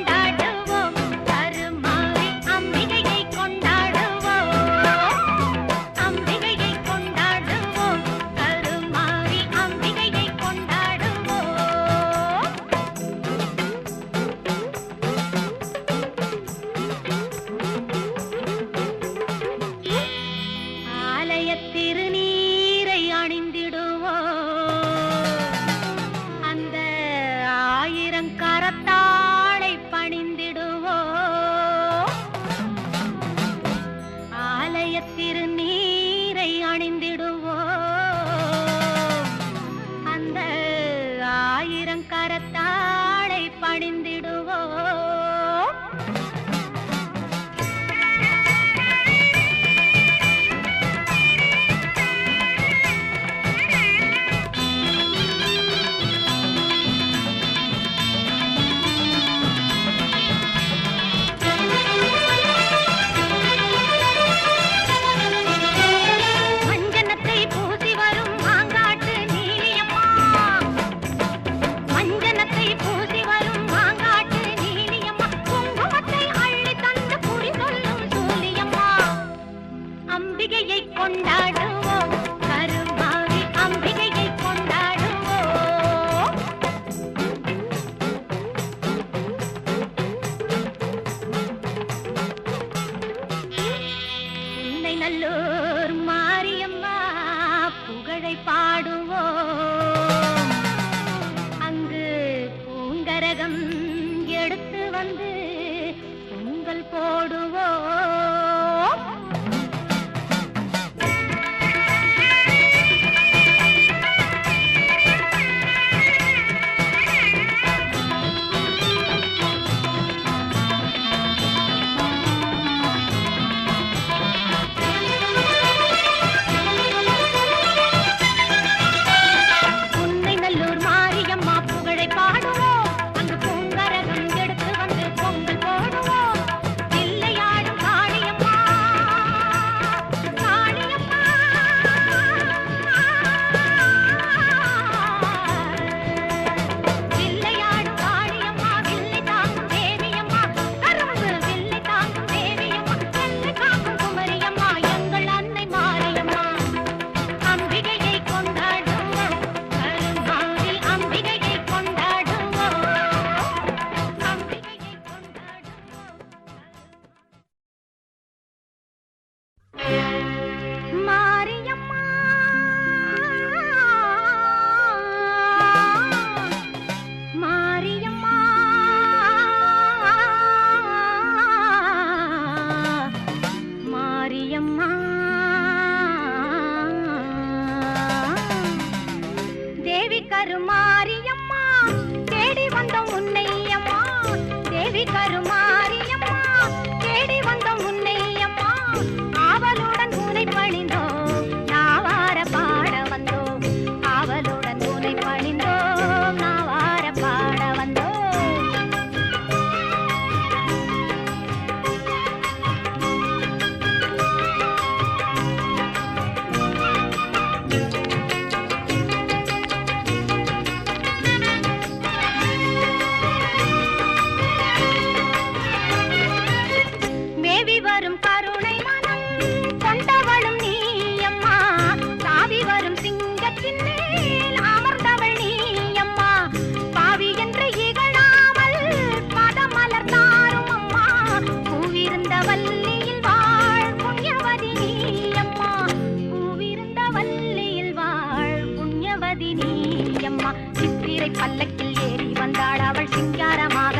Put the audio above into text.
கொண்டாட ஆயிரம் கரத்தாளை பணிந்திடுவோம். பாடுவோம். Yeah. பாரதி நீ அம்மா. சித்திரை பல்லக்கில் ஏறி வந்தாள் அவள் சிங்காரமாக.